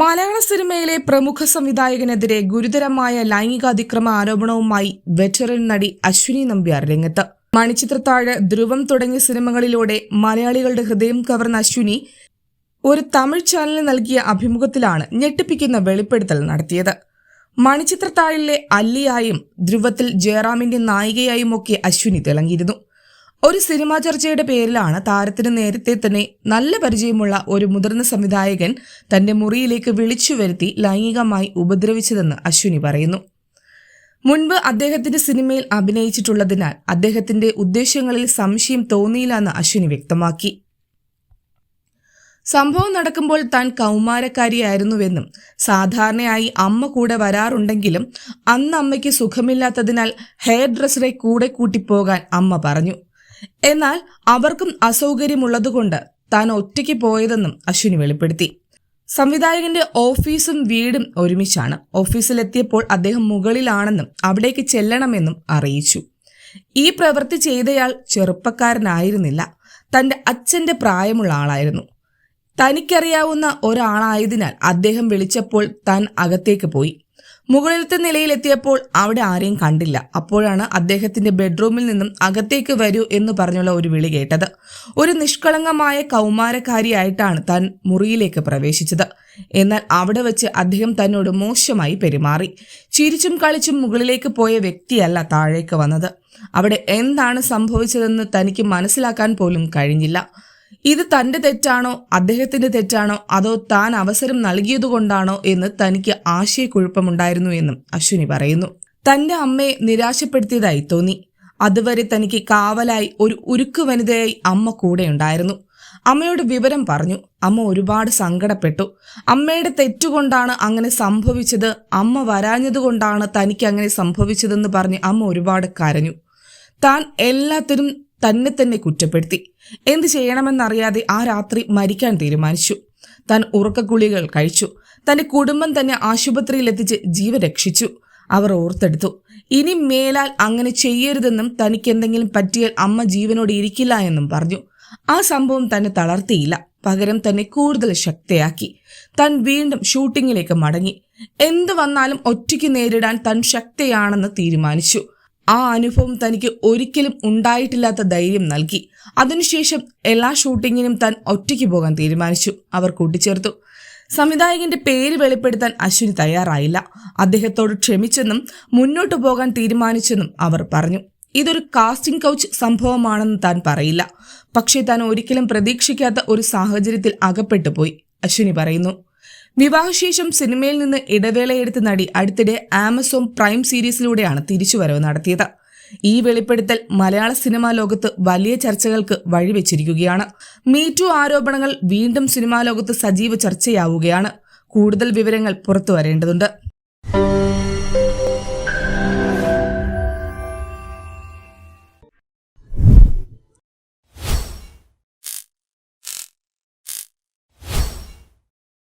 മലയാള സിനിമയിലെ പ്രമുഖ സംവിധായകനെതിരെ ഗുരുതരമായ ലൈംഗികാതിക്രമ ആരോപണവുമായി വെറ്ററൻ നടി അശ്വിനി നമ്പ്യാർ രംഗത്ത്. മണിച്ചിത്രത്താഴ് ധ്രുവം തുടങ്ങിയ സിനിമകളിലൂടെ മലയാളികളുടെ ഹൃദയം കവർന്ന അശ്വിനി ഒരു തമിഴ് ചാനലിന് നൽകിയ അഭിമുഖത്തിലാണ് ഞെട്ടിപ്പിക്കുന്ന വെളിപ്പെടുത്തൽ നടത്തിയത്. മണിച്ചിത്രത്താഴിലെ അല്ലിയായും ധ്രുവത്തിൽ ജയറാമിന്റെ നായികയായും ഒക്കെ അശ്വിനി തിളങ്ങിയിരുന്നു. ഒരു സിനിമാ ചർച്ചയുടെ പേരിലാണ് താരത്തിന് നേരത്തെ തന്നെ നല്ല പരിചയമുള്ള ഒരു മുതിർന്ന സംവിധായകൻ തന്റെ മുറിയിലേക്ക് വിളിച്ചു വരുത്തി ലൈംഗികമായി ഉപദ്രവിച്ചതെന്ന് അശ്വിനി പറയുന്നു. മുൻപ് അദ്ദേഹത്തിന്റെ സിനിമയിൽ അഭിനയിച്ചിട്ടുള്ളതിനാൽ അദ്ദേഹത്തിന്റെ ഉദ്ദേശങ്ങളിൽ സംശയം തോന്നിയില്ലെന്ന് അശ്വിനി വ്യക്തമാക്കി. സംഭവം നടക്കുമ്പോൾ താൻ കൗമാരക്കാരിയായിരുന്നുവെന്നും സാധാരണയായി അമ്മ കൂടെ വരാറുണ്ടെങ്കിലും അന്ന് അമ്മയ്ക്ക് സുഖമില്ലാത്തതിനാൽ ഹെയർ ഡ്രസ്സറെ കൂടെ കൂട്ടിപ്പോകാൻ അമ്മ പറഞ്ഞു. എന്നാൽ അവർക്കും അസൗകര്യമുള്ളതുകൊണ്ട് താൻ ഒറ്റയ്ക്ക് പോയതെന്നും അശ്വിനി വെളിപ്പെടുത്തി. സംവിധായകന്റെ ഓഫീസും വീടും ഒരുമിച്ചാണ്. ഓഫീസിലെത്തിയപ്പോൾ അദ്ദേഹം മുകളിലാണെന്നും അവിടേക്ക് ചെല്ലണമെന്നും അറിയിച്ചു. ഈ പ്രവൃത്തി ചെയ്തയാൾ ചെറുപ്പക്കാരനായിരുന്നില്ല. തന്റെ അച്ഛന്റെ പ്രായമുള്ള ആളായിരുന്നു. തനിക്കറിയാവുന്ന ഒരാളായതിനാൽ അദ്ദേഹം വിളിച്ചപ്പോൾ താൻ അകത്തേക്ക് പോയി. മുകളിലത്തെ നിലയിലെത്തിയപ്പോൾ അവിടെ ആരെയും കണ്ടില്ല. അപ്പോഴാണ് അദ്ദേഹത്തിന്റെ ബെഡ്റൂമിൽ നിന്നും അകത്തേക്ക് വരൂ എന്ന് പറഞ്ഞുള്ള ഒരു വിളി കേട്ടത്. ഒരു നിഷ്കളങ്കമായ കൗമാരക്കാരിയായിട്ടാണ് താൻ മുറിയിലേക്ക് പ്രവേശിച്ചത്. എന്നാൽ അവിടെ വെച്ച് അദ്ദേഹം തന്നോട് മോശമായി പെരുമാറി. ചിരിച്ചും കളിച്ചും മുകളിലേക്ക് പോയ വ്യക്തിയല്ല താഴേക്ക് വന്നത്. അവിടെ എന്താണ് സംഭവിച്ചതെന്ന് തനിക്ക് മനസ്സിലാക്കാൻ പോലും കഴിഞ്ഞില്ല. ഇത് തന്റെ തെറ്റാണോ? അദ്ദേഹത്തിന്റെ തെറ്റാണോ? അതോ താൻ അവസരം നൽകിയതുകൊണ്ടാണോ എന്ന് തനിക്ക് ആശയക്കുഴപ്പമുണ്ടായിരുന്നു എന്നും അശ്വിനി പറയുന്നു. തന്റെ അമ്മയെ നിരാശപ്പെടുത്തിയതായി തോന്നി. അതുവരെ തനിക്ക് കാവലായി ഒരു ഉരുക്കു വനിതയായി അമ്മ കൂടെ ഉണ്ടായിരുന്നു. അമ്മയോട് വിവരം പറഞ്ഞു. അമ്മ ഒരുപാട് സങ്കടപ്പെട്ടു. അമ്മയുടെ തെറ്റുകൊണ്ടാണ് അങ്ങനെ സംഭവിച്ചത്. അമ്മ വരാഞ്ഞതുകൊണ്ടാണ് തനിക്ക് അങ്ങനെ സംഭവിച്ചതെന്ന് പറഞ്ഞ് അമ്മ ഒരുപാട് കരഞ്ഞു. താൻ എല്ലാത്തിനും തന്നെ തന്നെ കുറ്റപ്പെടുത്തി. എന്ത് ചെയ്യണമെന്നറിയാതെ ആ രാത്രി മരിക്കാൻ തീരുമാനിച്ചു. താൻ ഉറക്കക്കുളികൾ കഴിച്ചു. തന്റെ കുടുംബം തന്നെ ആശുപത്രിയിൽ എത്തിച്ച് ജീവൻ രക്ഷിച്ചു. അവർ ഓർത്തെടുത്തു ഇനി മേലാൽ അങ്ങനെ ചെയ്യരുതെന്നും തനിക്ക് എന്തെങ്കിലും പറ്റിയാൽ അമ്മ ജീവനോട് ഇരിക്കില്ല എന്നും പറഞ്ഞു. ആ സംഭവം തന്നെ തളർത്തിയില്ല. പകരം തന്നെ കൂടുതൽ ശക്തിയാക്കി. താൻ വീണ്ടും ഷൂട്ടിങ്ങിലേക്ക് മടങ്ങി. എന്തു വന്നാലും ഒറ്റയ്ക്ക് നേരിടാൻ തൻ ശക്തിയാണെന്ന് തീരുമാനിച്ചു. ആ അനുഭവം തനിക്ക് ഒരിക്കലും ഉണ്ടായിട്ടില്ലാത്ത ധൈര്യം നൽകി. അതിനുശേഷം എല്ലാ ഷൂട്ടിങ്ങിനും താൻ ഒറ്റയ്ക്ക് പോകാൻ തീരുമാനിച്ചു. അവർ കൂട്ടിച്ചേർത്തു. സംവിധായകന്റെ പേര് വെളിപ്പെടുത്താൻ അശ്വിനി തയ്യാറായില്ല. അദ്ദേഹത്തോട് ക്ഷമിച്ചെന്നും മുന്നോട്ടു പോകാൻ തീരുമാനിച്ചെന്നും അവർ പറഞ്ഞു. ഇതൊരു കാസ്റ്റിംഗ് കൗച്ച് സംഭവമാണെന്ന് താൻ പറയില്ല. പക്ഷേ താൻ ഒരിക്കലും പ്രതീക്ഷിക്കാത്ത ഒരു സാഹചര്യത്തിൽ അകപ്പെട്ടു പോയി അശ്വിനി പറയുന്നു. വിവാഹശേഷം സിനിമയിൽ നിന്ന് ഇടവേളയെടുത്ത് നടി അടുത്തിടെ ആമസോൺ പ്രൈം സീരീസിലൂടെയാണ് തിരിച്ചുവരവ് നടത്തിയത്. ഈ വെളിപ്പെടുത്തൽ മലയാള സിനിമാ ലോകത്ത് വലിയ ചർച്ചകൾക്ക് വഴിവെച്ചിരിക്കുകയാണ്. മീറ്റു ആരോപണങ്ങൾ വീണ്ടും സിനിമാ ലോകത്ത് സജീവ ചർച്ചയാവുകയാണ്. കൂടുതൽ വിവരങ്ങൾ പുറത്തു വരേണ്ടതുണ്ട്